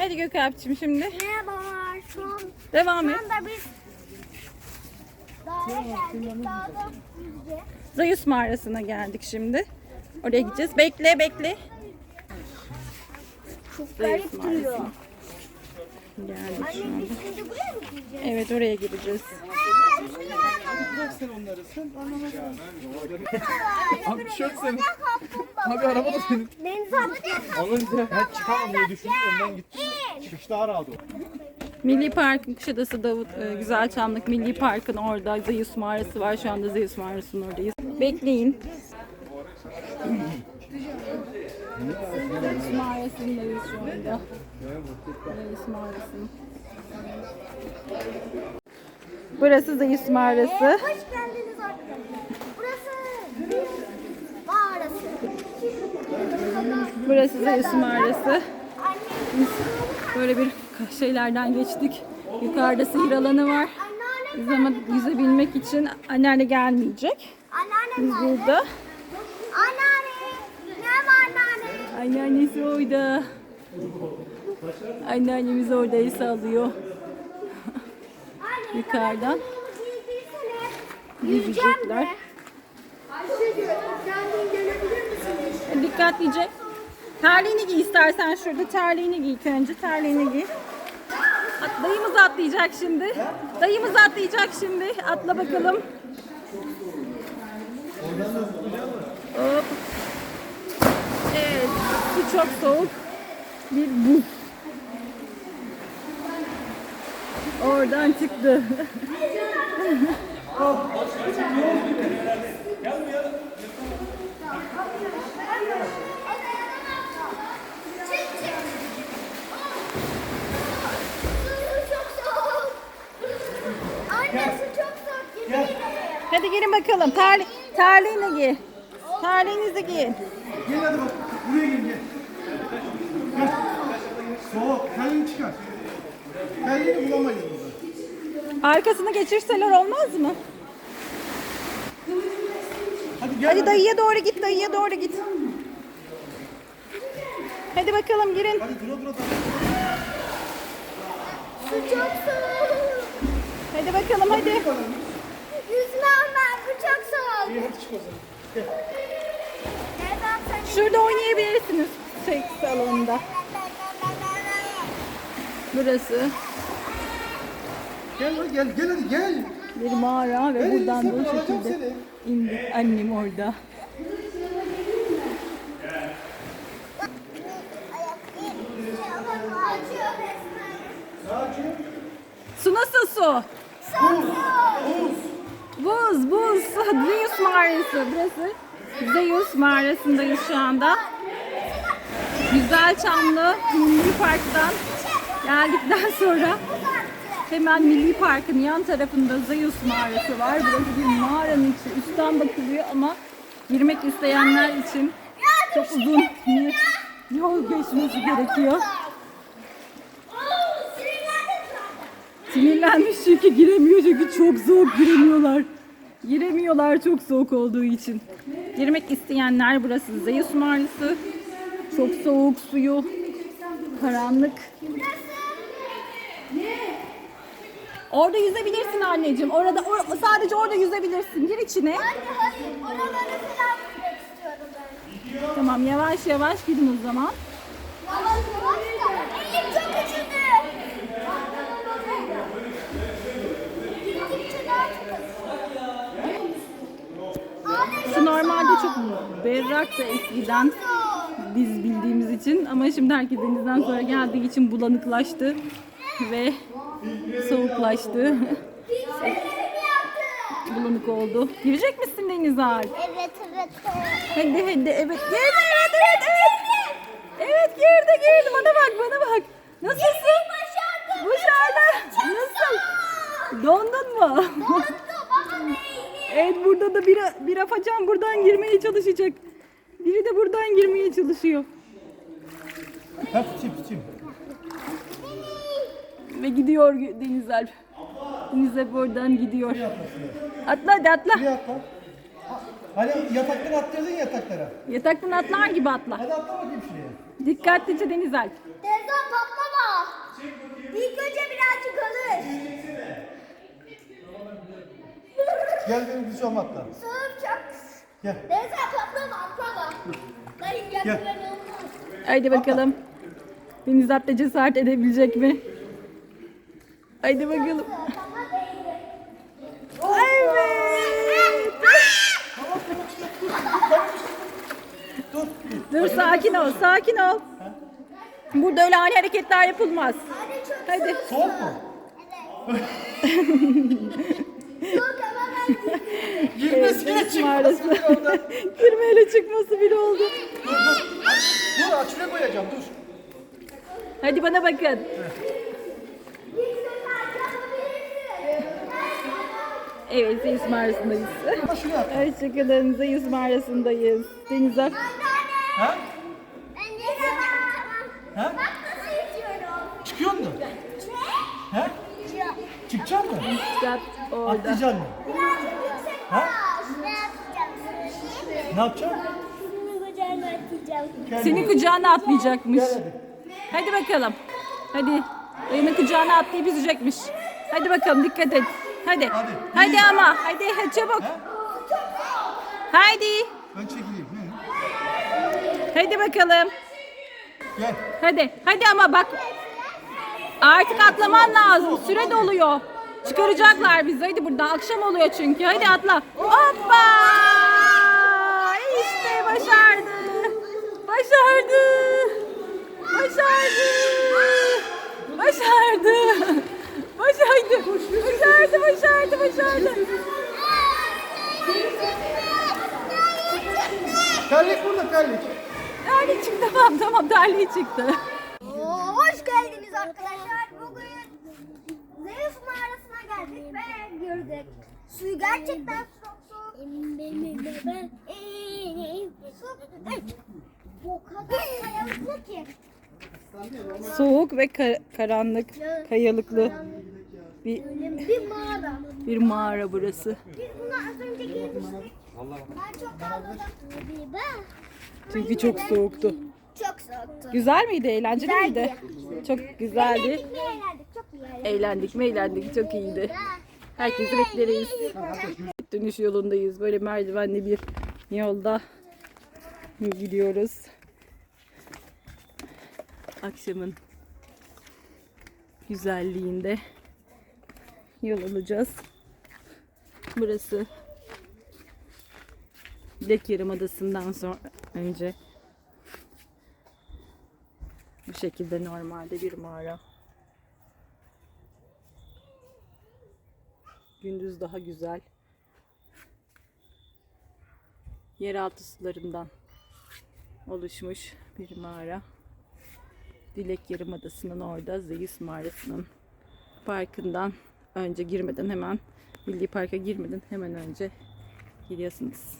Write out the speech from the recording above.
Hadi Gökalp'cim şimdi. Merhabalar. Şu an, Devam şu et. anda biz dağa geldik. Dağda. Zayus mağarasına geldik şimdi. Oraya gideceğiz. Bekle bekle. Çok Zayus garip duruyor. Geldik şu Anne anda. biz şimdi buraya mı gideceğiz? Evet oraya gireceğiz. Sen onları sen anlamazsın. Abi tişört senin. Abi araba da senin. Deniz abi. Alınca ben çıkamam diye düşündüm önden gittim. Milli Park'ın Kuşadası Davut e, Güzelçamlık Milli Park'ın orada Zeus mağarası var. Şu anda Zeus mağarasının oradayız. Bekleyin. Zeus mağarasındayız şu anda. Zeus mağarasının. Burası Zeus mağarası. Hoş geldiniz arkadaşlar. Burası mağarası. Burası Zeus mağarası. Annem, Böyle bir şeylerden geçtik. Yukarıda sihir alanı var. Biz ama yüzebilmek için anneanne gelmeyecek. Biz burada. Anneannesi orada. Anneannemiz orada el sallıyor. Yukarıdan misiniz? Dikkatlice. Terliğini giy istersen şurada terliğini giy ilk önce terliğini giy. At, dayımız atlayacak şimdi. Dayımız atlayacak şimdi. Atla bakalım. Hop. Evet. Su çok soğuk. Bir buz. Oradan çıktı. Su çok soğuk. Anne su çok soğuk. Yemin ederim. Hadi gelin bakalım. Terli, terliğini giy. Terliğinizi giyin. Gel hadi bak. Buraya gel gel. Gel. Soğuk. Kendini çıkar. Kendini bulamayız burada. Arkasını geçirseler olmaz mı? Hadi gel. Hadi dayıya doğru git, dayıya doğru git. Hadi bakalım girin. Hadi dura dura dura. Su çok soğuk. Hadi bakalım hadi. Yüzmem ben. Bu çok soğuk. İyi hadi çık o zaman. Sen? Şurada oynayabilirsiniz. Şey salonda. Burası Gel gel. Gel hadi gel. bir mağara ve Gel buradan sen alacağım şekilde seni. indik. Annem orada. Su nasıl su? Buz, buz. Zeus mağarası. Burası Zeus mağarasındayız şu anda. Güzel Çamlı Milli Park'tan geldikten sonra hemen Milli Park'ın yan tarafında Zeus mağarası var. Burası bir mağaranın içi. Üstten bakılıyor ama girmek isteyenler için çok uzun bir yol geçmesi gerekiyor. Sinirlenmiş çünkü giremiyor çünkü çok soğuk giremiyorlar. Giremiyorlar çok soğuk olduğu için. Girmek isteyenler burası Zeus mağarası. Çok soğuk suyu. Karanlık. Orada yüzebilirsin anneciğim. Orada or- sadece orada yüzebilirsin. Gir içine. Anne hayır. Oraları falan gitmek istiyorum ben. Tamam yavaş yavaş gidin o zaman. Yavaş yavaş da. Elim çok üşüdü. Gittikçe daha çok üşüdü. Anne Su normalde çok berrak da eskiden biz bildiğimiz için ama şimdi herkes denizden sonra geldiği için bulanıklaştı ve soğuklaştı. Bulanık oldu. Girecek misin denize Alp? Evet evet. Hadi hadi evet. Girdi evet evet evet. Evet girdi girdi. Bana bak bana bak. Nasılsın? Başardım. Nasıl? Dondun mu? evet burada da bir, afacan buradan girmeye çalışacak. Biri de buradan girmeye çalışıyor. Ha tutayım tutayım. Ve gidiyor Deniz Alp. Deniz Alp oradan gidiyor. Atla hadi atla. Hani yataktan atlıyordun ya yataklara. Yataktan atlar gibi atla. Hadi atla bakayım şuraya. Dikkatlice Deniz Alp. Teyze patlama. İlk önce birazcık alır. Gel benim güzel atla. Soğuk çok. Gel. Neyse atlama atlama. Dayı yakın olmaz. Haydi bakalım. Deniz de cesaret edebilecek mi? Haydi bakalım. Evet. Dur. Dur sakin ol, sakin ol. Burada öyle ani hareketler yapılmaz. Hadi. Soğuk mu? Evet. Deniz çıkması bir orada. Girmeyle çıkması bile oldu. Dur dur. Dur açıya koyacağım dur. Hadi bana bakın. Evet, Zeus mağarasındayız. Hoşçakalın, Zeus mağarasındayız. Deniz. Ha? Ben de tamam. Ha? Bak nasıl içiyorum. Çıkıyor mu? Ha? Çıkacak mı? Zat orada. Atlayacaksın mı? Ha? Ne yapacaksın? Gel Seni buraya. kucağına atlayacakmış. Gel hadi. Hadi bakalım. Hadi. Dayının kucağına atlayıp yüzecekmiş. Hadi bakalım dikkat et. Hadi. Hadi. Hadi ama. Hadi hadi çabuk. Ha? Haydi. Ben çekileyim. He. Hadi bakalım. Gel. Hadi. Hadi ama bak. Artık atlaman lazım. Süre doluyor. Çıkaracaklar bizi. Hadi buradan. Akşam oluyor çünkü. Hadi atla. Hoppa! İşte başardı. Başardı. Başardı. Başardı. Başardı. Başardı, başardı, başardı. Terlik burada terlik. Terliği çıktı tamam tamam terliği çıktı. Arkadaşlar. Bugün Zeus mağarasına geldik ve gördük. Suyu gerçekten çok soğuk. Su o kadar kayalıklı ki. Soğuk ve ka- karanlık, kayalıklı bir, Bir mağara. bir mağara burası. Biz bunu az önce girmiştik. Ben çok ağladım. Çünkü çok soğuktu. Çok soğuktu. Güzel miydi? Eğlenceli miydi? Çok güzeldi. Eğlendik mi eğlendik? Çok iyi eğlendik. Eğlendik mi eğlendik. Çok iyiydi. Herkesi bekleriz. Dönüş yolundayız. Böyle merdivenli bir yolda gidiyoruz. Akşamın güzelliğinde yol alacağız. Burası Bilek Yarımadası'ndan sonra önce bu şekilde normalde bir mağara. Gündüz daha güzel. Yeraltı sularından oluşmuş bir mağara. Dilek Yarımadası'nın orada Zeus Mağarası'nın parkından önce girmeden hemen Milli Park'a girmeden hemen önce gidiyorsunuz.